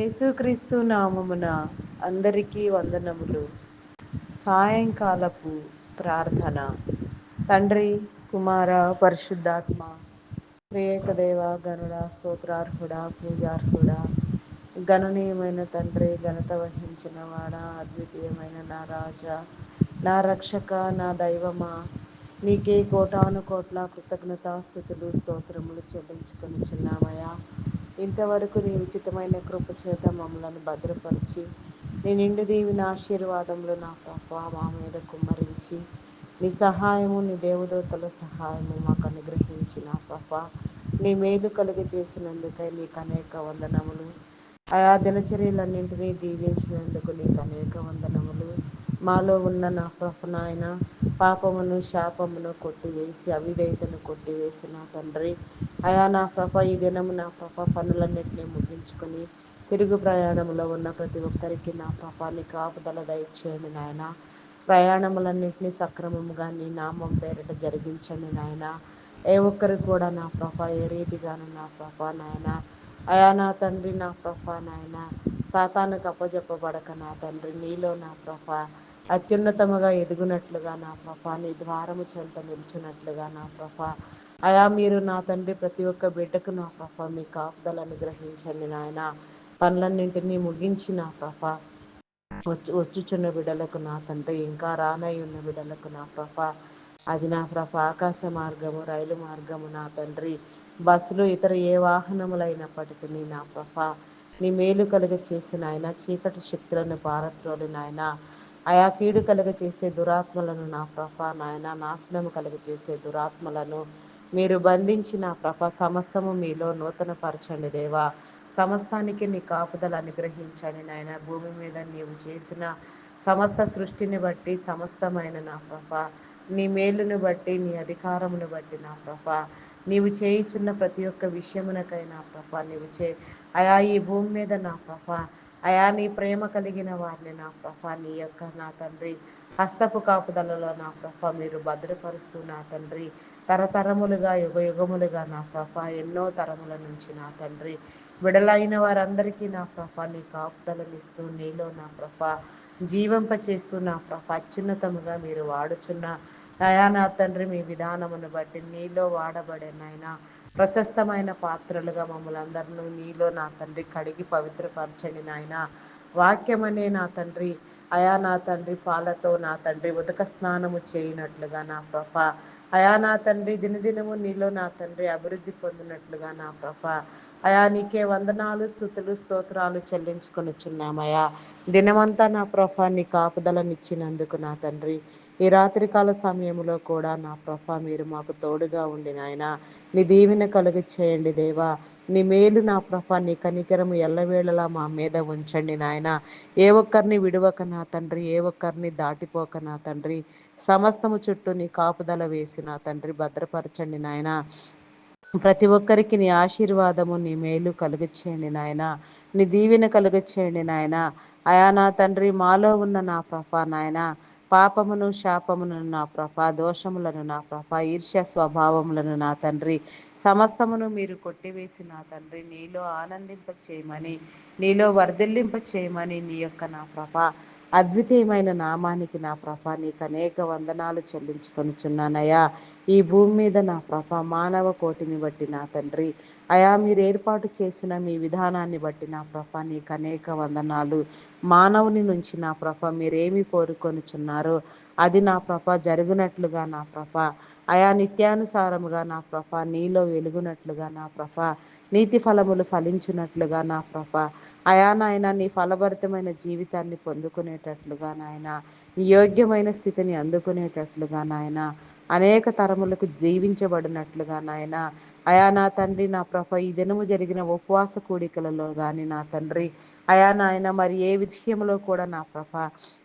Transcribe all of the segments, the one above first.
యేసుక్రీస్తు నామమున అందరికీ వందనములు. సాయంకాలపు ప్రార్థన. తండ్రి కుమార పరిశుద్ధాత్మ త్రియేక దేవ గనుడ స్తోత్రార్హుడ పూజార్హుడ గణనీయమైన తండ్రి ఘనత వహించిన వాడ అద్వితీయమైన నా రాజా నా రక్షక నా దైవమా నీకే కోటాను కోట్ల కృతజ్ఞతాస్థుతులు స్తోత్రములు చెల్లించుకొని చిన్నామయ్యా ఇంతవరకు నీ ఉచితమైన కృప చేత మమ్మలను భద్రపరిచి నీ నిండు దీవిన ఆశీర్వాదంలో నా పాప మా మీద కుమ్మరించి నీ సహాయము నీ దేవదూతల సహాయము మాకు అనుగ్రహించిన ప్రభా. నీ మేలు కలుగ చేసినందుకై నీకు అనేక వందనములు. ఆయా దినచర్యలన్నింటినీ దీవించినందుకు నీకు అనేక వందనములు. మాలో ఉన్న నా పాప నాయన పాపమును శాపమును కొట్టివేసి అవిధేయతను కొట్టివేసిన తండ్రి అయా నా ప్రభ ఈ దినము నా ప్రభ పనులన్నింటినీ ముగించుకొని తిరుగు ప్రయాణంలో ఉన్న ప్రతి ఒక్కరికి నా ప్రభాన్ని కాపుదల దయచేయండి నాయన. ప్రయాణములన్నింటినీ సక్రమముగా నీ నామం పేరిట జరిగించండి నాయన. ఏ ఒక్కరు కూడా నా ప్రభ ఏ రీతిగాను నా ప్రభ నాయన. అయా నా తండ్రి నా ప్రభ నాయన. సాతానుకు అప్పజెప్పబడక నా తండ్రి నీలో నా ప్రభ అత్యున్నతముగా ఎదుగునట్లుగా నా ప్రభ నీ ద్వారము చెంత నిలిచినట్లుగా నా ప్రభ అయా మీరు నా తండ్రి ప్రతి ఒక్క బిడ్డకు నా ప్రభ మీ కాపుదలను అనుగ్రహించండి నాయన. పనులన్నింటినీ ముగించిన ప్రభ వచ్చు వచ్చుచున్న బిడ్డలకు నా తండ్రి ఇంకా రానై ఉన్న బిడ్డలకు నా ప్రభ. అది నా ప్రభ ఆకాశ మార్గము రైలు మార్గము నా తండ్రి. బస్సులు ఇతర ఏ వాహనములైనప్పటికీ నా ప్రభ నీ మేలు కలుగ చేసిన ఆయన చీకటి శక్తులను పారత్రోలి నాయన. ఆయా కీడు కలుగ చేసే దురాత్మలను నా ప్రభ నాయన నాశనము కలుగ చేసే దురాత్మలను మీరు బంధించిన ప్రభ సమస్తము మీలో నూతన పరచండి దేవా. సమస్తానికి నీ కాపుదలు అనుగ్రహించండి నాయన. భూమి మీద నీవు చేసిన సమస్త సృష్టిని బట్టి సమస్తమైన నా ప్రభ. నీ మేలును బట్టి నీ అధికారమును బట్టి నా ప్రభ. నీవు చేయిచున్న ప్రతి ఒక్క విషయమునకైనా ప్రభ. నీవు చే అయా ఈ భూమి మీద నా ప్రభ. అయా నీ ప్రేమ కలిగిన వారిని నా ప్రభ నీ యొక్క నా తండ్రి హస్తపు కాపుదలలో నా ప్రభ మీరు భద్రపరుస్తూ నా తండ్రి. తరతరములుగా యుగ యుగములుగా నా ప్రభ ఎన్నో తరముల నుంచి నా తండ్రి. విడలైన వారందరికీ నా ప్రభ నీ కాపుదలనిస్తూ నీలో నా ప్రభ జీవంప చేస్తూ నా ప్రభ అత్యున్నతముగా మీరు వాడుచున్న అయానా తండ్రి మీ విధానమును బట్టి నీలో వాడబడే నాయన ప్రశస్తమైన పాత్రలుగా మమ్మల్ని అందరినీ నీలో నా తండ్రి కడిగి పవిత్రపరచండి నాయన. వాక్యమనే నా తండ్రి అయా నా తండ్రి పాలతో నా తండ్రి ఉదక స్నానము చేయనట్లుగా నా ప్రభ. అయా నా తండ్రి దినదినము నీలో నా తండ్రి అభివృద్ధి పొందినట్లుగా నా ప్రభ. అయా నీకే వందనాలు స్థుతులు స్తోత్రాలు చెల్లించుకొనిచున్నామయ్యా దినమంతా నా ప్రభ నీ కాపుదలనిచ్చినందుకు నా తండ్రి. ఈ రాత్రికాల సమయంలో కూడా నా ప్రభ మీరు మాకు తోడుగా ఉండి నాయన నీ దీవెన కలుగు చేయండి దేవా. నీ మేలు నా ప్రభ నీ కనికరము ఎల్లవేళలా మా మీద ఉంచండి నాయన. ఏ ఒక్కరిని విడువక నా తండ్రి ఏ ఒక్కరిని దాటిపోక నా తండ్రి. సమస్తము చుట్టూ నీ కాపుదల వేసి నా తండ్రి భద్రపరచండి నాయన. ప్రతి ఒక్కరికి నీ ఆశీర్వాదము నీ మేలు కలుగు చేయండి నాయన. నీ దీవెన కలుగు చేయండి నాయన. అయా నా తండ్రి మాలో ఉన్న నా ప్రభ నాయన. పాపమును శాపమును నా ప్రభ దోషములను నా ప్రభ ఈర్ష్య స్వభావములను నా తండ్రి సమస్తమును మీరు కొట్టివేసి నా తండ్రి నీలో ఆనందింప చేయమని నీలో వర్ధిల్లింప చేయమని నీ యొక్క నా ప్రభ అద్వితీయమైన నామానికి నా ప్రభ నీకు అనేక వందనాలు చెల్లించుకొనిచున్నానయ్యా. ఈ భూమి మీద నా ప్రభ మానవ కోటిని బట్టి నా తండ్రి అయా మీరు ఏర్పాటు చేసిన మీ విధానాన్ని బట్టి నా ప్రభ నీకు అనేక వందనాలు. మానవుని నుంచి నా ప్రభ మీరేమి కోరుకొనిచున్నారో అది నా ప్రభ జరుగునట్లుగా నా ప్రభ. అయా నిత్యానుసారముగా నా ప్రభ నీలో వెలుగునట్లుగా నా ప్రభ. నీతి ఫలములు ఫలించినట్లుగా నా ప్రభ. అయా నాయన నీ ఫలభరితమైన జీవితాన్ని పొందుకునేటట్లుగా నాయన. యోగ్యమైన స్థితిని అందుకునేటట్లుగా నాయన. అనేక తరములకు దీవించబడినట్లుగా నాయన. అయా నా తండ్రి నా ప్రభ ఈ దినము జరిగిన ఉపవాస కూడికలలో కానీ నా తండ్రి అయా నాయన మరి ఏ విషయంలో కూడా నా ప్రభ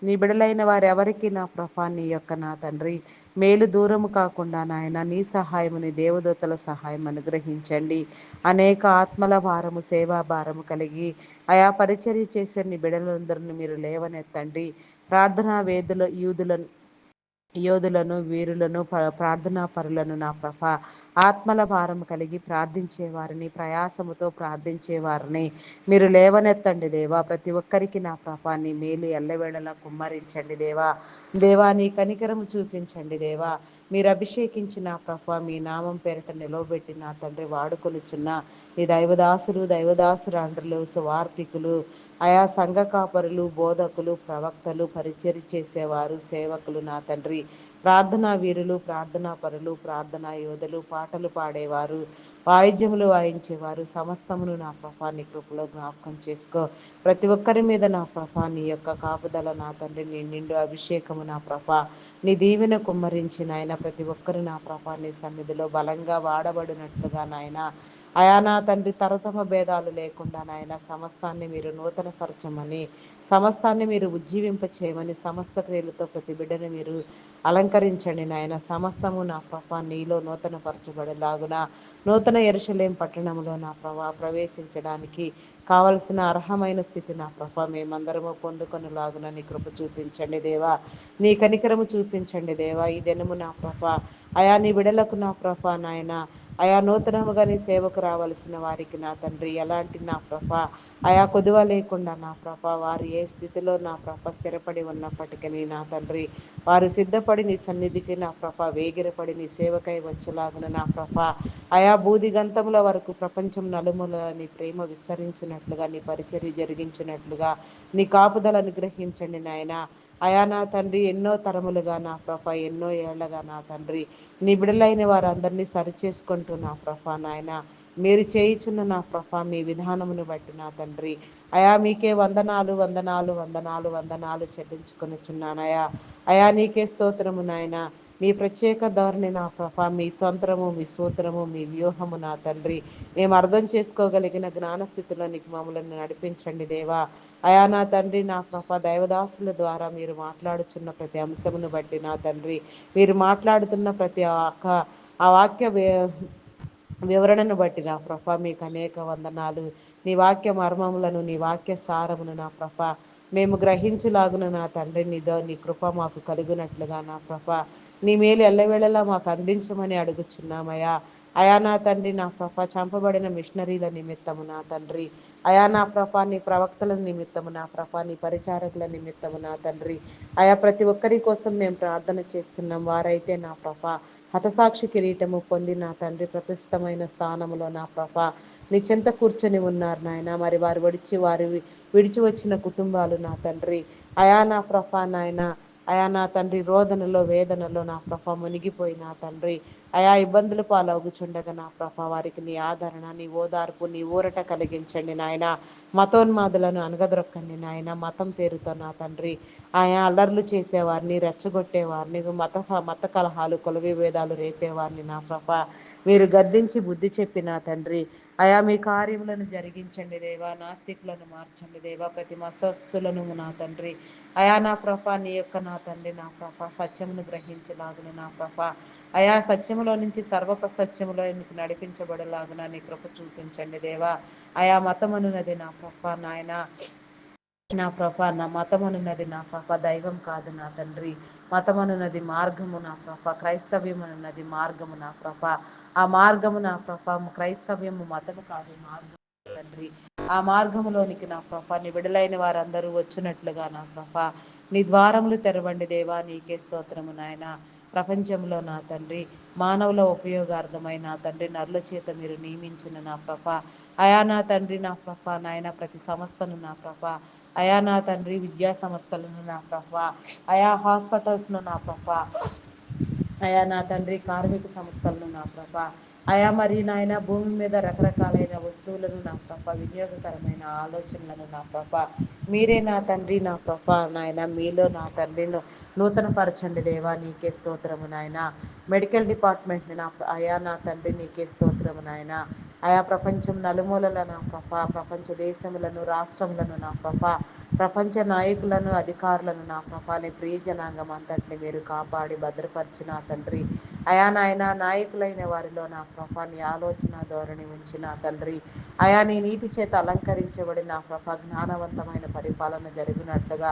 నీ బిడలైన వారు ఎవరికి నా ప్రభ నీ యొక్క నా తండ్రి మేలు దూరము కాకుండా నాయన నీ సహాయము నీ దేవదూతల సహాయం అనుగ్రహించండి. అనేక ఆత్మల భారము సేవా భారము కలిగి ఆయా పరిచర్య చేసే నీ బిడలందరిని మీరు లేవనెత్తండి. ప్రార్థనా వేదుల యూదులను యోధులను వీరులను ప్రార్థనా పరులను నా ప్రభ. ఆత్మల భారం కలిగి ప్రార్థించే వారిని ప్రయాసముతో ప్రార్థించే వారిని మీరు లేవనెత్తండి దేవా. ప్రతి ఒక్కరికి నా ప్రభాన్ని మేలు ఎల్లవేళలా కుమ్మరించండి దేవా. దేవానీ కనికరము చూపించండి దేవా. మీరు అభిషేకించిన ప్రభ మీ నామం పేరిట నిలవబెట్టి నా తండ్రి వాడుకొనిచున్న ఈ దైవదాసులు దైవదాసురాండ్రులు సువార్థికులు ఆయా సంఘ కాపరులు బోధకులు ప్రవక్తలు పరిచయం చేసేవారు సేవకులు నా తండ్రి. ప్రార్థనా వీరులు ప్రార్థనా పరులు ప్రార్థనా యోధులు పాటలు పాడేవారు వాయిద్యములు వాయించేవారు సమస్తమును నా ప్రభాన్ని కృపలో జ్ఞాపకం చేసుకో. ప్రతి ఒక్కరి మీద నా ప్రభా నీ యొక్క కాపుదల నా తండ్రి నీ నిండు అభిషేకము నా ప్రభా. నీ దీవెన కుమ్మరించి నాయన ప్రతి ఒక్కరు నా ప్రభా నీ సన్నిధిలో బలంగా వాడబడినట్లుగా నాయన. అయా నా తండ్రి తరతమ భేదాలు లేకుండా నాయన సమస్తాన్ని మీరు నూతన పరచమని సమస్తాన్ని మీరు ఉజ్జీవింప చేయమని సమస్త క్రియలతో ప్రతి బిడ్డను మీరు అలంకరించండి నాయన. సమస్తము నా ప్రభ నీలో నూతన పరచబడేలాగున నూతన ఎరుషలేం పట్టణంలో నా ప్రభా ప్రవేశించడానికి కావలసిన అర్హమైన స్థితి నా ప్రభ. మేమందరము పొందుకొని లాగున నీ కృప చూపించండి దేవా. నీ కనికరము చూపించండి దేవా. ఈ దినము నా ప్రభ. అయా నీ విడలకు నా ప్రభ నాయన. ఆయా నూతనముగానే సేవకు రావలసిన వారికి నా తండ్రి ఎలాంటి నా ప్రభ ఆయా కొదువ లేకుండా నా ప్రభ వారు ఏ స్థితిలో నా ప్రభ స్థిరపడి ఉన్నప్పటికీ నా తండ్రి వారు సిద్ధపడి నీ సన్నిధికి నా ప్రభ వేగిరపడి నీ సేవకై వచ్చేలాగున నా ప్రభ ఆయా బూదిగంతముల వరకు ప్రపంచం నలుమూల నీ ప్రేమ విస్తరించినట్లుగా నీ పరిచర్య జరిగించినట్లుగా నీ కాపుదల గ్రహించండి నాయన. అయా నా తండ్రి ఎన్నో తరములుగా నా ప్రభ ఎన్నో ఏళ్ళగా నా తండ్రి. నీ బిడలైన వారందరినీ సరిచేసుకుంటూ నా ప్రభ నాయన. మీరు చేయిచున్న నా ప్రభ మీ విధానమును బట్టి నా తండ్రి. అయా మీకే వందనాలు వందనాలు వందనాలు వందనాలు చెల్లించుకొనిచున్నానయా అయా నీకే స్తోత్రము నాయనా. మీ ప్రత్యేక ధోరణి నా ప్రభ మీ తంత్రము మీ సూత్రము మీ వ్యూహము నా తండ్రి. మేము అర్థం చేసుకోగలిగిన జ్ఞానస్థితిలో నీకు మమ్మల్ని నడిపించండి దేవా. అయా నా తండ్రి నా ప్రభ దైవదాసుల ద్వారా మీరు మాట్లాడుచున్న ప్రతి అంశమును బట్టి నా తండ్రి. మీరు మాట్లాడుతున్న ప్రతి ఒక్క ఆ వాక్య వివరణను బట్టి నా ప్రభ మీకు అనేక వందనాలు. నీ వాక్య మర్మములను నీ వాక్య సారమును నా ప్రభ మేము గ్రహించులాగున నా తండ్రి నీదో నీ కృప మాకు కలుగునట్లుగా నా ప్రభ. నీ మేలు ఎల్లవేళలా మాకు అందించమని అడుగుచున్నామయ్యా అయా నా తండ్రి నా ప్రభ చంపబడిన మిషనరీల నిమిత్తము నా తండ్రి. అయా నా ప్రభ నీ ప్రవక్తల నిమిత్తము నా ప్రభ నీ పరిచారకుల నిమిత్తము నా తండ్రి. అయా ప్రతి ఒక్కరి కోసం మేము ప్రార్థన చేస్తున్నాం. వారైతే నా ప్రభ హతసాక్షి కిరీటము పొంది నా తండ్రి ప్రతిష్టమైన స్థానములో నా ప్రభ నీ చెంత కూర్చొని ఉన్నారు నాయన. మరి వారు విడిచి వారి విడిచి వచ్చిన కుటుంబాలు నా తండ్రి. అయా నా ప్రభ నాయన అయా నా తండ్రి రోదనలో వేదనలో నా ప్రభ మునిగిపోయిన తండ్రి ఆయా ఇబ్బందులు పాలవుచుండగా నా ప్రభ వారికి నీ ఆదరణ నీ ఓదార్పు నీ ఊరట కలిగించండి నాయన. మతోన్మాదులను అనగదొరక్కండి నాయన. మతం పేరుతో నా తండ్రి. ఆయా అల్లర్లు చేసేవారిని రెచ్చగొట్టేవారిని మత మత కలహాలు కుల విభేదాలు రేపేవారిని నా ప్రభ. మీరు గద్దించి బుద్ధి చెప్పి నా తండ్రి. అయా మీ కార్యములను జరిగించండి దేవా. నాస్తికులను మార్చండి దేవా. ప్రతి మస్స్తులను నా తండ్రి. అయా నా ప్రభ నీ యొక్క నా తండ్రి నా ప్రభ. సత్యమును గ్రహించలాగున నా ప్రభ. అయా సత్యములో నుంచి సర్వప సత్యములో మీకు నడిపించబడలాగున నీ కృప చూపించండి దేవా. అయా మతమనున్నది నా ప్రభ నాయన. నా ప్రభ నా మతమనున్నది నా ప్రభ దైవం కాదు నా తండ్రి. మతమనున్నది మార్గము నా ప్రభ క్రైస్తవ్యమునున్నది మార్గము నా ప్రభ ఆ మార్గము నా ప్రభ క్రైస్తవ్యము మతము కాదు మార్గము తండ్రి. ఆ మార్గములోనికి నా ప్రభ నీ విడలైన వారందరూ వచ్చినట్లుగా నా ప్రభ నీ ద్వారములు తెరవండి దేవా నీకే స్తోత్రము నాయన. ప్రపంచంలో నా తండ్రి మానవుల ఉపయోగార్థమైన నా తండ్రి నరుల చేత మీరు నియమించిన నా ప్రభ. అయా నా తండ్రి నా ప్రభ నాయన ప్రతి సంస్థను నా ప్రభ. అయా నా తండ్రి విద్యా సంస్థలను నా ప్రభ. అయా హాస్పిటల్స్ను నా ప్రభ. అయా నా తండ్రి కార్మిక సంస్థలను నా ప్రభ. అయా మరి నాయన భూమి మీద రకరకాలైన వస్తువులను నా ప్రభ వినియోగకరమైన ఆలోచనలను నా ప్రభ మీరే నా తండ్రి నా ప్రభ నాయన మీలో నా తండ్రిను నూతన పరచండి దేవా నీకే స్తోత్రము నాయన. మెడికల్ డిపార్ట్మెంట్ని నా అయా నా తండ్రి నీకే స్తోత్రము నాయన. ఆయా ప్రపంచం నలుమూలల నా ప్రభ ప్రపంచ దేశములను రాష్ట్రములను నా ప్రభ ప్రపంచ నాయకులను అధికారులను నా ప్రభ ప్రియజనాంగం ప్రియ జనాంగం అంతటిని మీరు కాపాడి భద్రపరిచిన తండ్రి. అయా నాయన నాయకులైన వారిలో నా ప్రభ ఆలోచన ధోరణి ఉంచిన తండ్రి. అయా నీ నీతి చేత అలంకరించబడి నా ప్రభ జ్ఞానవంతమైన పరిపాలన జరిగినట్లుగా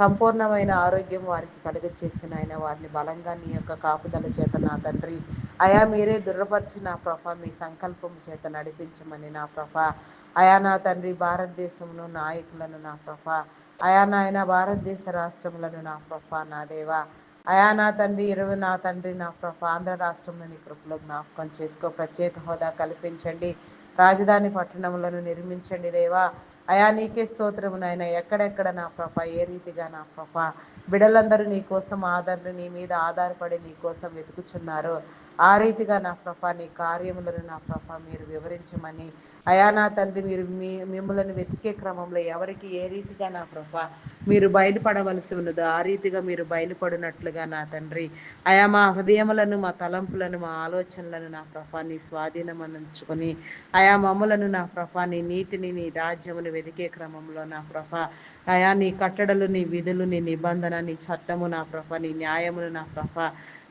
సంపూర్ణమైన ఆరోగ్యం వారికి కలుగ చేసిన ఆయన వారిని బలంగా నీ యొక్క కాపుదల చేత నా తండ్రి. అయా మీరే దుర్రపరిచి నా ప్రభ మీ సంకల్పం చేత నడిపించమని నా ప్రభ. అయా నా తండ్రి భారతదేశంలో నాయకులను నా ప్రభ. అయా నాయన భారతదేశ రాష్ట్రములను నా ప్రభ నా దేవ. అయా నా తండ్రి ఇరవై నా తండ్రి నా ప్రభ ఆంధ్ర రాష్ట్రంలోని కృపలో జ్ఞాపకం చేసుకో. ప్రత్యేక హోదా కల్పించండి. రాజధాని పట్టణములను నిర్మించండి దేవా. అయా నీకే స్తోత్రము నాయన. ఎక్కడెక్కడ నా ప్రభ ఏ రీతిగా నా ప్రభ. బిడలందరూ నీ కోసం ఆధారులు నీ మీద ఆధారపడి నీ కోసం వెతుకుచున్నారు. ఆ రీతిగా నా ప్రభా నీ కార్యములను నా ప్రభా మీరు వివరించమని. అయా నా తండ్రి మీరు మీ మిమ్మలను వెతికే క్రమంలో ఎవరికి ఏ రీతిగా నా ప్రభా మీరు బయలుపడవలసి ఉన్నదో ఆ రీతిగా మీరు బయలుపడినట్లుగా నా తండ్రి. అయా మా హృదయములను మా తలంపులను మా ఆలోచనలను నా ప్రభ నీ స్వాధీనం ఉంచుకొని. అయా మమ్మలను నా ప్రభా నీ నీతిని నీ రాజ్యమును వెతికే క్రమంలో నా ప్రభా. అయా నీ కట్టడలు నీ విధులు నీ నిబంధన నీ చట్టము నా ప్రభ నీ న్యాయమును నా ప్రభ.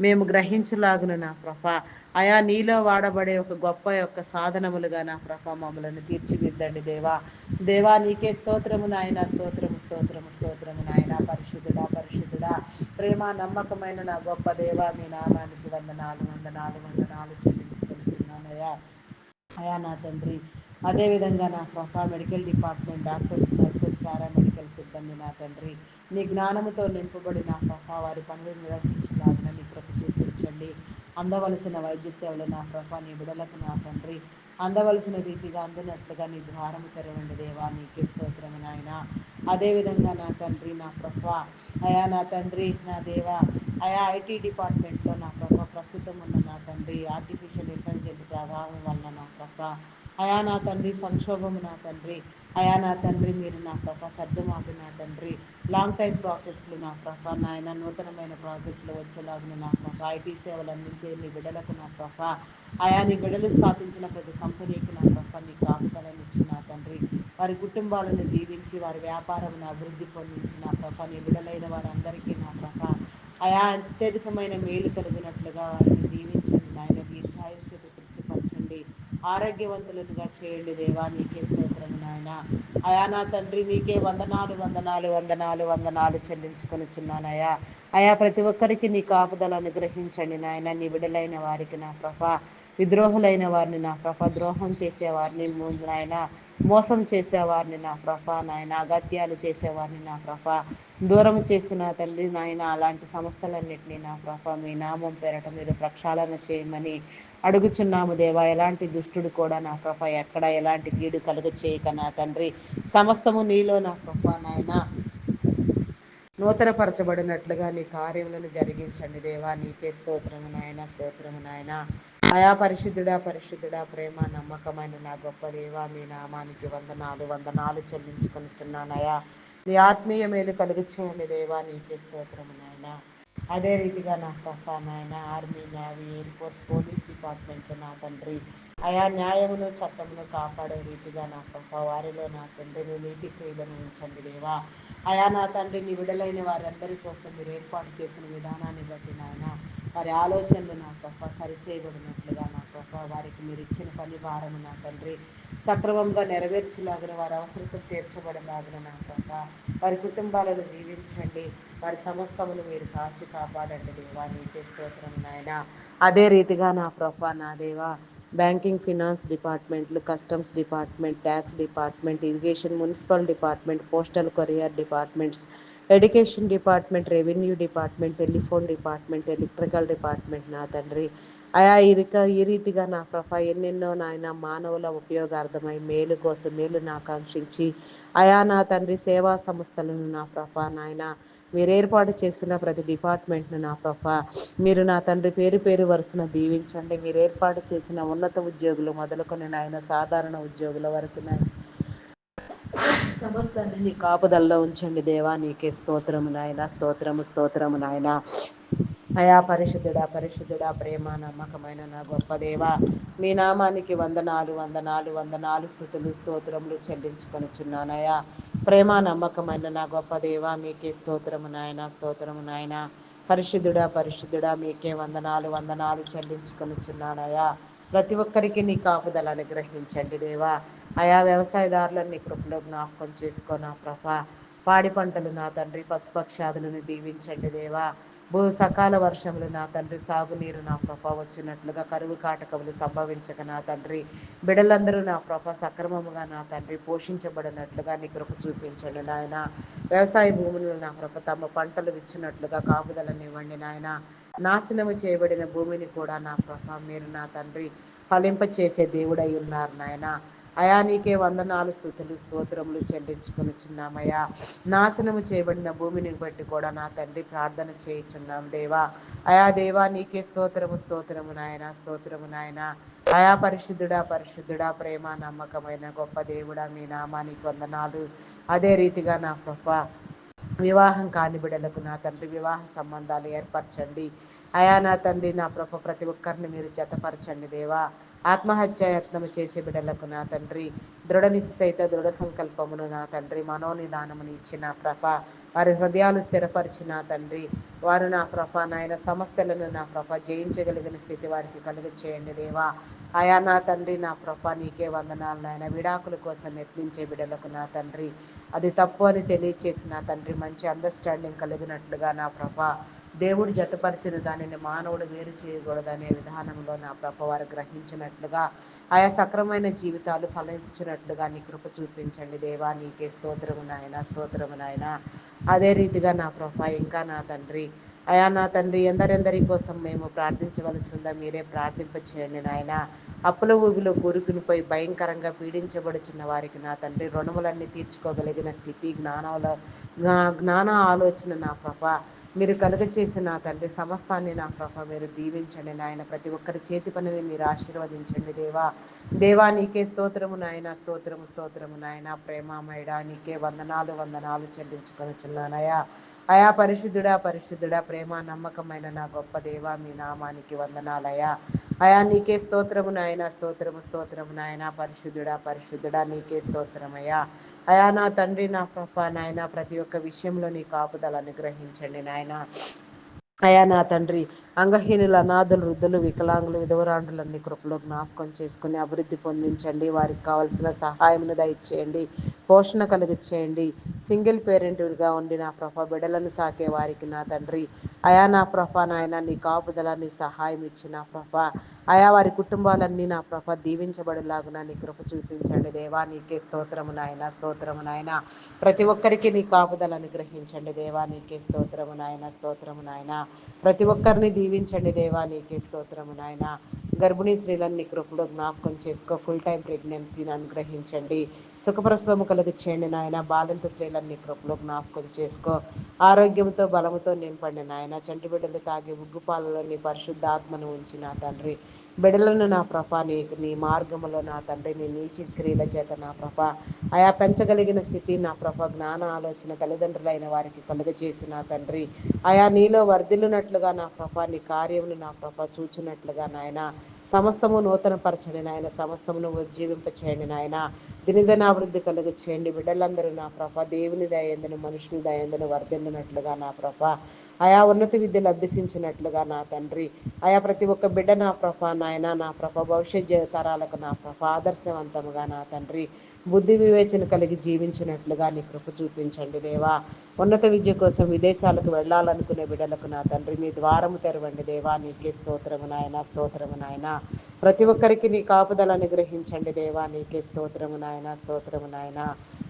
మేము గ్రహించలాగును నా ప్రభ. అయా నీలో వాడబడే ఒక గొప్ప యొక్క సాధనములుగా నా ప్రభ మమ్మలను తీర్చిదిద్దండి దేవా. దేవా నీకే స్తోత్రము నాయన స్తోత్రము స్తోత్రము స్తోత్రము నాయన. పరిశుద్ధుడా పరిశుద్ధుడా. ప్రేమ నమ్మకమైన నా గొప్ప దేవా మీ నామానికి వందనాలు వందనాలు వందనాలు చెల్లించుకొనిచున్నానయ్యా అయా. నా తండ్రి. అదేవిధంగా నా ప్రభ మెడికల్ డిపార్ట్మెంట్ డాక్టర్స్ పారామెడికల్ సిబ్బంది నా తండ్రి. నీ జ్ఞానముతో నింపబడిన నా వారి పనులు నిర్వహించలాగిన నీ కృప చూపించండి. అందవలసిన వైద్య సేవలు నా ప్రభా నీ బిడలకు నా తండ్రి. అందవలసిన రీతిగా అందినట్లుగా నీ ద్వారము తెరవండి దేవా నీకే స్తోత్రము నాయన. అదేవిధంగా నా తండ్రి నా ప్రభా అయా నా తండ్రి నా దేవ అయా ఐటీ డిపార్ట్మెంట్లో నా ప్రభా ప్రస్తుతం ఉన్న నా తండ్రి ఆర్టిఫిషియల్ ఇంటెలిజెంట్ ప్రభావం వలన నా ప్రభా అయా నా తండ్రి సంక్షోభము నా తండ్రి అయా నా తండ్రి మీరు నా ప్రభా సర్దుమాటు నా తండ్రి లాంగ్ టైమ్ ప్రాసెస్లు నా ప్రభా నాయన నూతనమైన ప్రాజెక్టులు వచ్చేలాగిన నా ప్రభా ఐటీ సేవలు అందించి నీ బిడ్డలకు నా ప్రభ ఆయా నీ బిడ్డలు స్థాపించిన ప్రతి కంపెనీకి నా ప్రభ నీ కాపుదలను ఇచ్చిన తండ్రి. వారి కుటుంబాలను దీవించి వారి వ్యాపారమును అభివృద్ధి పొందించి నా ప్రభ నీ బిడ్డలైన వారందరికీ నా ప్రభ ఆయా అత్యధికమైన మేలు కలిగినట్లుగా వారిని దీవించండి. నాయన దీర్ఘాయువు చేయండి. ఆరోగ్యవంతులుగా చేయండి దేవా నీకే స్తోత్రము నాయన. అయా నా తండ్రి నీకే వందనాలు వందనాలు వందనాలు వందనాలు చెల్లించుకొనిచున్నానయా అయా ప్రతి ఒక్కరికి నీ కాపుదల అనుగ్రహించండి నాయన. నీ విడలైన వారికి నా ప్రభ విద్రోహులైన వారిని నా ప్రభ ద్రోహం చేసేవారిని నాయన. మోసం చేసేవారిని నా ప్రభ నాయన. అగత్యాలు చేసేవారిని నా ప్రభ దూరం చేసిన తండ్రి నాయన అలాంటి సంస్థలన్నింటినీ నా ప్రభ మీ నామం పేరట మీరు ప్రక్షాళన చేయమని అడుగుచున్నాము దేవా. ఎలాంటి దుష్టుడు కూడా నా ప్రభ ఎక్కడ ఎలాంటి గీడు కలుగ చేయక నా తండ్రి. సమస్తము నీలో నా ప్రభ నాయన. నూతనపరచబడినట్లుగా నీ కార్యములను జరిగించండి దేవా. నీకే స్తోత్రము నాయన స్తోత్రము నాయన. అయా పరిశుద్ధుడా పరిశుద్ధుడా ప్రేమ నమ్మకమైన నా గొప్ప దేవా మీ నామానికి వందనాలు వందనాలు చెల్లించుకొనిచున్నానయా మీ ఆత్మీయ మేలు కలుగు చేయండి దేవా నీకే స్తోత్రము నాయన. అదే రీతిగా నా ప్రభ నాయన army navy air force police department నా తండ్రి. ఆయా న్యాయమును చట్టమును కాపాడే రీతిగా నా ప్రభ వారిలో నా తండ్రిని నీతి క్రియలను ఉంచండి దేవా. అయా నా తండ్రి నీ విడలైన వారందరి కోసం మీరు ఏర్పాటు చేసిన విధానాన్ని బట్టి నాయన వారి ఆలోచనలు నా ప్రభ సరిచేయబడినట్లుగా నా ప్రభ వారికి మీరు ఇచ్చిన పని భారము నా తండ్రి. సక్రమంగా నెరవేర్చలాగిన వారి అవసరతలు తీర్చబడలాగిన నా ప్రభ వారి కుటుంబాలను దీవించండి. వారి సమస్తమును మీరు కాచి కాపాడండి దేవా. నీకే స్తోత్రం నాయన. అదే రీతిగా నా ప్రభా నా దేవా బ్యాంకింగ్ ఫినాన్స్ డిపార్ట్మెంట్లు customs department tax department irrigation municipal department postal courier departments education department revenue department telephone department electrical department నా తండ్రి. అయా ఇరిక ఈ రీతిగా నా ప్రభ ఎన్నెన్నో నాయన మానవుల ఉపయోగార్థమై మేలు కోసం మేలును ఆకాంక్షించి అయా నా తండ్రి సేవా సంస్థలను నా ప్రభ నాయన మీరు ఏర్పాటు చేసిన ప్రతి డిపార్ట్మెంట్ను నా ప్రభ మీరు నా తండ్రి పేరు పేరు వరుసన దీవించండి. మీరు ఏర్పాటు చేసిన ఉన్నత ఉద్యోగులు మొదలుకొని నాయన సాధారణ ఉద్యోగుల వరకు నాయన. సమస్తాన్ని నీ కాపుదల్లో ఉంచండి దేవా నీకే స్తోత్రము నాయన స్తోత్రము స్తోత్రము నాయన. అయా పరిశుద్ధుడా పరిశుద్ధుడా ప్రేమ నమ్మకమైన నా గొప్ప దేవ మీ నామానికి వందనాలు వందనాలు వందనాలు స్థుతులు స్తోత్రములు చెల్లించుకొనుచున్నానయా ప్రేమ నమ్మకమైన నా గొప్ప దేవ మీకే స్తోత్రము నాయన స్తోత్రము నాయన. పరిశుద్ధుడా పరిశుద్ధుడా మీకే వందనాలు వందనాలు చెల్లించుకొనుచున్నానయా ప్రతి ఒక్కరికి నీ కాపుదల అనుగ్రహించండి దేవా. ఆయా వ్యవసాయదారులన్నీ కృపలో జ్ఞాపకం చేసుకోనా ప్రభ. పాడి పంటలు నా తండ్రి పశుపక్షాదులను దీవించండి దేవా. భూ సకాల వర్షములు నా తండ్రి సాగునీరు నా ప్రభ వచ్చినట్లుగా కరువు కాటకములు సంభవించక నా తండ్రి. బిడలందరూ నా ప్రభ సక్రమముగా నా తండ్రి పోషించబడినట్లుగా నీ కృప చూపించండి నాయన. వ్యవసాయ భూములను నా ప్రభ తమ పంటలు విచ్చినట్లుగా కాపుదలనివ్వండి నాయన. నాశనము చేయబడిన భూమిని కూడా నా ప్రభ మీరు నా తండ్రి ఫలింపచేసే దేవుడై ఉన్నారు నాయన. అయా నీకే వందనాలు స్థుతులు స్తోత్రములు చెల్లించుకొనుచున్నామయ్యా నాశనము చేయబడిన భూమిని బట్టి కూడా నా తండ్రి ప్రార్థన చేయుచున్నాం దేవా. అయా దేవా నీకే స్తోత్రము స్తోత్రము నాయన స్తోత్రము నాయన. అయా పరిశుద్ధుడా పరిశుద్ధుడా ప్రేమ నమ్మకమైన గొప్ప దేవుడా మీ నామానికి వందనాలు. అదే రీతిగా నా గొప్ప వివాహం కాని బిడలకు నా తండ్రి వివాహ సంబంధాలు ఏర్పరచండి. అయా నా తండ్రి నా ప్రభ ప్రతి ఒక్కరిని మీరు జతపరచండి దేవా. ఆత్మహత్యాయత్నము చేసే బిడలకు నా తండ్రి దృఢ నిశ్చయిత దృఢ సంకల్పమును నా తండ్రి మనోనిదానమును ఇచ్చిన ప్రభ. వారి హృదయాలు స్థిరపరిచిన తండ్రి వారు నా ప్రభ. నాయన సమస్యలను నా ప్రభ జయించగలిగిన స్థితి వారికి కలుగు చేయండి దేవా. ఆయా నా తండ్రి నా ప్రభ నీకే వందనాలు నాయన. విడాకుల కోసం యత్నించే బిడలకు నా తండ్రి. అది తప్పు అని తెలియచేసి నా తండ్రి మంచి అండర్స్టాండింగ్ కలిగినట్లుగా నా ప్రభ. దేవుడు జతపరిచిన దానిని మానవుడు వేరు చేయకూడదనే విధానంలో నా ప్రభ వారు గ్రహించినట్లుగా ఆయా సక్రమైన జీవితాలు ఫలించినట్లుగా నీ కృప చూపించండి. దేవా నీకే స్తోత్రము నాయన స్తోత్రము నాయన. అదే రీతిగా నా ప్రభ ఇంకా నా తండ్రి. అయా నా తండ్రి ఎందరెందరి కోసం మేము ప్రార్థించవలసి ఉందా మీరే ప్రార్థింపచేయండి నాయన. అప్పుల ఊబిలో కూరుకునిపోయి భయంకరంగా పీడించబడుచున్న వారికి నా తండ్రి రుణములన్నీ తీర్చుకోగలిగిన స్థితి జ్ఞానంలో జ్ఞాన ఆలోచన నా ప్రభ. మీరు కలుగ చేసిన నా తండ్రి సమస్తాన్ని నా ప్రభ మీరు దీవించండి నాయన. ప్రతి ఒక్కరి చేతి పనిని మీరు ఆశీర్వదించండి దేవా. దేవా నీకే స్తోత్రము నాయన స్తోత్రము స్తోత్రము నాయన. ప్రేమమయడా నీకే వందనాలు వందనాలు చెల్లించుకొనిచున్నానయా అయా పరిశుద్ధుడా పరిశుద్ధుడా ప్రేమ నమ్మకమైన నా గొప్ప దేవ మీ నామానికి వందనాలయా అయా నీకే స్తోత్రము నాయన స్తోత్రము స్తోత్రము నాయన. పరిశుద్ధుడా పరిశుద్ధుడా నీకే స్తోత్రమయ్యా. అయా నా తండ్రి నా ప్రభా నాయన ప్రతి ఒక్క విషయంలో నీ కాపుదల అనుగ్రహించండి నాయన. అయా నా తండ్రి అంగహీనుల అనాథులు వృద్ధులు వికలాంగులు విధవరాండులన్నీ కృపలో జ్ఞాపకం చేసుకుని అభివృద్ధి పొందించండి. వారికి కావలసిన సహాయమును దయచేయండి. పోషణ కలుగ చేయండి సింగిల్ పేరెంట్గా ఉండి నా ప్రభ బిడలను సాకే వారికి నా తండ్రి. అయా నా ప్రభ నాయన నీ కాపుదల నీ సహాయం ఇచ్చి నా ప్రభ. అయా వారి కుటుంబాలన్నీ నా ప్రభ దీవించబడేలాగున నీ కృప చూపించండి దేవా. నీకే స్తోత్రము నాయన స్తోత్రము నాయన. ప్రతి ఒక్కరికి నీ కాపుదలను గ్రహించండి దేవా. నీకే స్తోత్రము నాయన స్తోత్రము నాయనా. ప్రతి ఒక్కరిని దీవించండి దేవా నీకే స్తోత్రము నాయన. గర్భిణీ స్త్రీలన్నీ కృపలో జ్ఞాపకం చేసుకో ఫుల్ టైం ప్రెగ్నెన్సీని అనుగ్రహించండి. సుఖప్రసవము కలుగు చేయండి నాయన. బాలింత స్త్రీలన్నీ కృపలో జ్ఞాపకం చేసుకో. ఆరోగ్యంతో బలముతో నింపండి నాయన. చంటి బిడ్డలు తాగి ఉగ్గుపాలలో నీ పరిశుద్ధాత్మను ఉంచి నా తండ్రి. బిడలను నా ప్రభ నీ నీ మార్గములో నా తండ్రి నీ నీచి క్రియల చేత నా ప్రభ ఆయా పెంచగలిగిన స్థితి నా ప్రభ జ్ఞాన ఆలోచన తల్లిదండ్రులైన వారికి కలుగజేసి నా తండ్రి. ఆయా నీలో వర్ధిల్లునట్లుగా నా ప్రభ నీ కార్యములు నా ప్రభ చూచినట్లుగా నాయన. సమస్తము నూతన పరచండి నాయన సమస్తమును ఉజ్జీవింప చేయండి నాయన. దినదనాభివృద్ధి కలుగ చేయండి బిడ్డలందరూ నా ప్రభ దేవుని దయందును మనుషుని దయందును వర్ధిల్లునట్లుగా నా ప్రభ. ఆయా ఉన్నత విద్యలు అభ్యసించినట్లుగా నా తండ్రి. ఆయా ప్రతి ఒక్క బిడ్డ నా ప్రభ నాయన నా ప్రభ భవిష్యత్ తరాలకు నా ప్రభ ఆదర్శవంతముగా నా తండ్రి బుద్ధి వివేచన కలిగి జీవించినట్లుగా నీ కృప చూపించండి దేవా. ఉన్నత విద్య కోసం విదేశాలకు వెళ్ళాలనుకునే బిడ్డలకు నా తండ్రి మీ ద్వారము తెరవండి దేవా. నీకే స్తోత్రము నాయన స్తోత్రము నాయన. ప్రతి ఒక్కరికి నీ కాపుదల అనుగ్రహించండి దేవా. నీకే స్తోత్రము నాయన స్తోత్రము నాయన.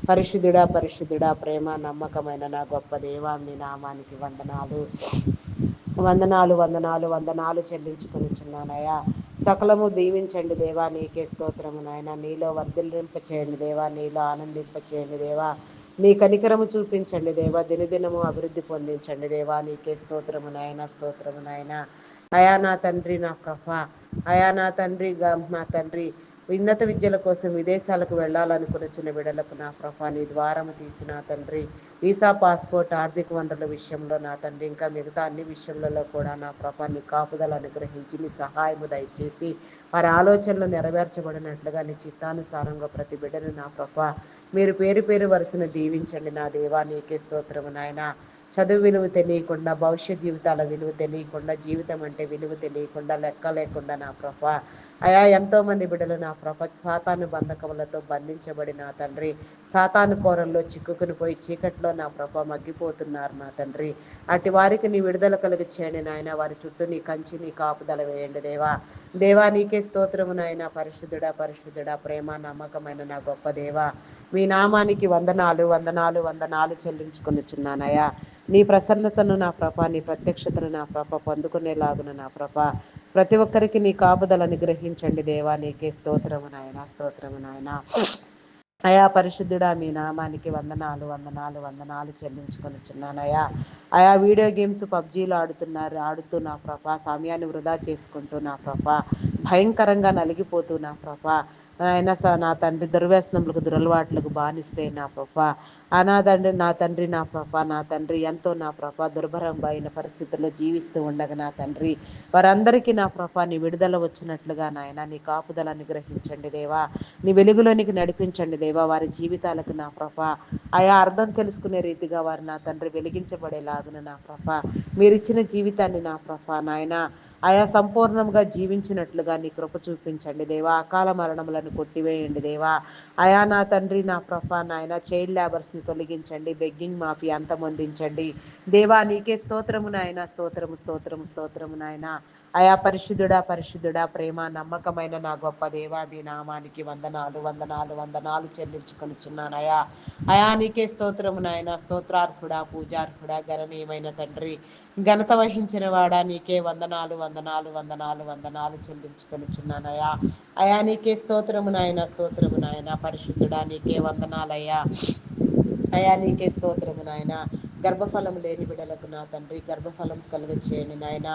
పరిశుద్ధుడా పరిశుద్ధుడా ప్రేమ నమ్మకమైన నా గొప్ప దేవా మీ నామానికి వందనాలు. వందనాలు వందనాలు వందనాలు చెల్లించుకొనిచున్నానయ్యా. సకలము దీవించండి దేవా నీకే స్తోత్రము నాయన. నీలో వర్ధిల్లింప చేయండి దేవా నీలో ఆనందింప చేయండి దేవా. నీ కనికరము చూపించండి దేవా దినదినము అభివృద్ధి పొందించండి దేవా. నీకే స్తోత్రము నాయన స్తోత్రము నాయన. అయా నా తండ్రి నా ప్రభ. అయా నా తండ్రి నా తండ్రి. ఉన్నత విద్యల కోసం విదేశాలకు వెళ్ళాలనుకున్న చిన్న బిడలకు నా ప్రభా నీ ద్వారం తీసిన తండ్రి. వీసా పాస్పోర్ట్ ఆర్థిక వనరుల విషయంలో నా తండ్రి ఇంకా మిగతా అన్ని విషయంలో కూడా నా ప్రభాన్ని కాపుదల అనుగ్రహించి నీ సహాయము దయచేసి వారి ఆలోచనలు నెరవేర్చబడినట్లుగా నీ చిత్తానుసారంగా ప్రతి బిడ్డను నా ప్రభా మీరు పేరు పేరు వరుసను దీవించండి నా దేవా నీకే స్తోత్రము నాయన. చదువు విలువ తెలియకుండా భవిష్యత్ జీవితాల విలువ తెలియకుండా జీవితం అంటే విలువ తెలియకుండా లెక్క లేకుండా నా ప్రభ. అయా ఎంతో మంది బిడ్డలు నా ప్రభ సాతాను బంధకములతో బంధించబడి నా తండ్రి. సాతాను కోరల్లో చిక్కుకుని పోయి చీకట్లో నా ప్రభ మగ్గిపోతున్నారు నా తండ్రి. అటు వారికి నీ విడుదల కలిగి చేయండి నాయన. వారి చుట్టూ నీ కంచి నీ కాపుదల వేయండి దేవా. దేవా నీకే స్తోత్రము నాయన. పరిశుద్ధుడా పరిశుద్ధుడా ప్రేమ నమ్మకమైన నా గొప్ప దేవా. మీ నామానికి వందనాలు వందనాలు వందనాలు చెల్లించుకొనిచున్నానయ్యా. నీ ప్రసన్నతను నా ప్రభ నీ ప్రత్యక్షతను నా ప్రభ పొందుకునేలాగున నా ప్రభ. ప్రతి ఒక్కరికి నీ కాపుదలను గ్రహించండి దేవా నీకే స్తోత్రము నాయన స్తోత్రము నాయన. అయా పరిశుద్ధుడా మీ నామానికి వందనాలు వందనాలు వందనాలు చెల్లించుకొనిచున్నానయా ఆయా వీడియో గేమ్స్ పబ్జీలు ఆడుతున్నారు ఆడుతూ నా ప్రభ సమయాన్ని వృధా చేసుకుంటూ నా ప్రభ భయంకరంగా నలిగిపోతూ నా ప్రభ. ఆయన నా తండ్రి దుర్వ్యసనములకు దురలవాట్లకు బానిస్తే నా ప్రభ. అనాథండ్రి నా తండ్రి నా ప్రభ నా తండ్రి ఎంతో నా ప్రభ. దుర్భరంగా అయిన పరిస్థితుల్లో జీవిస్తూ ఉండగా నా తండ్రి. వారందరికీ నా ప్రభ నీ విడుదల వచ్చినట్లుగా నాయన నీ కాపుదలని గ్రహించండి దేవా. నీ వెలుగులోనికి నడిపించండి దేవా. వారి జీవితాలకు నా ప్రభ. ఆయా అర్థం తెలుసుకునే రీతిగా వారు నా తండ్రి వెలిగించబడేలాగున నా ప్రభ. మీరిచ్చిన జీవితాన్ని నా ప్రభ నాయన ఆయా సంపూర్ణంగా జీవించినట్లుగా నీ కృప చూపించండి దేవా. అకాల మరణములను కొట్టివేయండి దేవా. అయా నా తండ్రి నా ప్రభ నాయన చైల్డ్ లేబర్స్ని తొలగించండి బెగ్గింగ్ మాఫీ అంతమొందించండి. దేవా నీకే స్తోత్రము నాయన స్తోత్రము స్తోత్రము స్తోత్రము నాయన. అయా పరిశుద్ధుడా పరిశుద్ధుడా ప్రేమ నమ్మకమైన నా గొప్ప దేవాభి నామానికి వందనాలు వందనాలు వందనాలు చెల్లించుకొనిచున్నానయా అయా. నీకే స్తోత్రము నాయన. స్తోత్రార్హుడా పూజార్హుడా గణనీయమైన తండ్రి. ఘనత వహించిన వాడా నీకే వందనాలు వందనాలు వందనాలు వందనాలు చెల్లించుకొనిచున్నానయా అయా. నీకే స్తోత్రము నాయన స్తోత్రము నాయన. పరిశుద్ధుడా నీకే వందనాలయ్యా అయా నీకే స్తోత్రము నాయన. గర్భఫలం లేని బిడలకు నా తండ్రి గర్భఫలం కలుగచేయండి నాయన.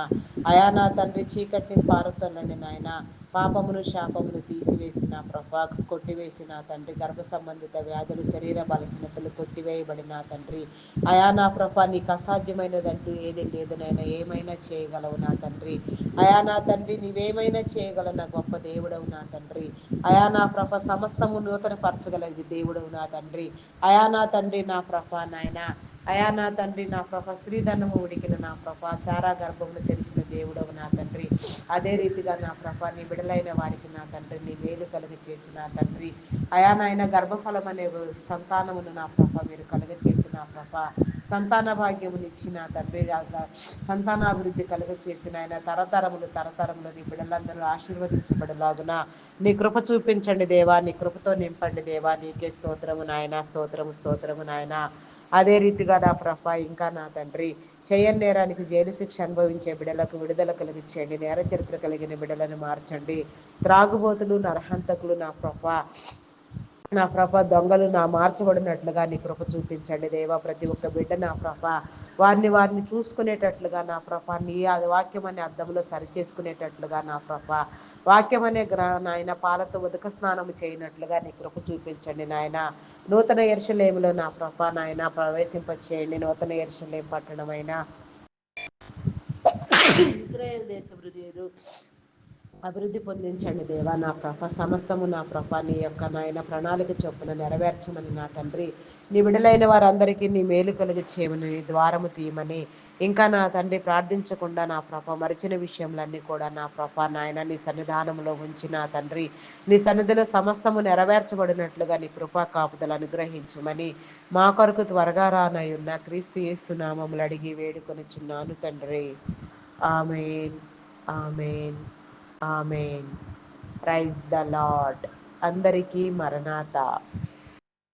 అయా నా తండ్రి చీకటిని పారుతోనండి నాయన. పాపమును శాపమును తీసివేసిన ప్రభా కొట్టివేసిన తండ్రి గర్భ సంబంధిత వ్యాధులు శరీర బలహీనతలు కొట్టివేయబడిన తండ్రి. అయా నా ప్రభా నీకు అసాధ్యమైనదంటూ ఏది లేదునైనా ఏమైనా చేయగలవు నా తండ్రి. అయా నా తండ్రి నీవేమైనా చేయగల నా గొప్ప దేవుడవు నా తండ్రి. అయా నా ప్రభ సమస్తము నూతన పరచగలది దేవుడవు నా తండ్రి. అయా నా తండ్రి నా ప్రభ నాయన. అయా నా తండ్రి నా ప్రభ శ్రీధనము ఉడికిన నా ప్రభ సారా గర్భమును తెరిచిన దేవుడవు నా తండ్రి. అదే రీతిగా నా ప్రభ నీ బిడలైన వారికి నా తండ్రి నీ వేలు చేసి నా తండ్రి. అయా నాయన గర్భఫలం అనే సంతానమును నా ప్రభ మీరు కలుగ చేసిన ప్రభ. సంతాన నా తండ్రి సంతానాభివృద్ధి కలుగ చేసిన ఆయన తరతరములు తరతరములు నీ బిడ్డలందరూ ఆశీర్వదించబడలాగున. నీ కృప చూపించండి దేవా నీ కృపతో నింపండి దేవా. నీకే స్తోత్రము నాయన స్తోత్రము స్తోత్రము నాయన. అదే రీతిగా నా ప్రభ ఇంకా నా తండ్రి చేయని నేరానికి జైలు శిక్ష అనుభవించే బిడలకు విడుదల కలిగించండి నేర చరిత్ర కలిగిన బిడలను మార్చండి. త్రాగుబోతులు నరహంతకులు నా ప్రభ నా ప్రభ దొంగలు నా మార్చబడినట్లుగా నీ కృప చూపించండి దేవా. ప్రతి ఒక్క బిడ్డ నా ప్రభ. వారిని వారిని చూసుకునేటట్లుగా నా ప్రభ. నీ అది వాక్యం అనే అర్థంలో సరిచేసుకునేటట్లుగా నా ప్రభ. వాక్యం అనే గ్రా నాయన పాలతో ఉదక స్నానం చేయనట్లుగా నీ కృప చూపించండి నాయన. నూతన ఎరుషలేములో నా ప్రభ నాయన ప్రవేశింపచేయండి. నూతన ఎరుషలేం పట్టణమైన. ఇజ్రాయేల్ దేశ అభివృద్ధి పొందించండి దేవా నా ప్రభ సమస్తము నా ప్రభ నీ యొక్క నాయన ప్రణాళిక చొప్పున నెరవేర్చమని నా తండ్రి. నీ విడలైన వారందరికీ నీ మేలు కలుగు చేయమని నీ ద్వారము తీయమని. ఇంకా నా తండ్రి ప్రార్థించకుండా నా ప్రభ మరిచిన విషయంలన్నీ కూడా నా ప్రభ నాయన నీ సన్నిధానంలో ఉంచి నా తండ్రి. నీ సన్నిధిలో సమస్తము నెరవేర్చబడినట్లుగా నీ కృపా కాపుదలు అనుగ్రహించమని మా కొరకు త్వరగా రానయున్న క్రీస్తు యేసునామములు అడిగి వేడుకొనిచున్నాను తండ్రి. Amen. Amen. Amen. Praise the Lord అందరికీ మరణాత.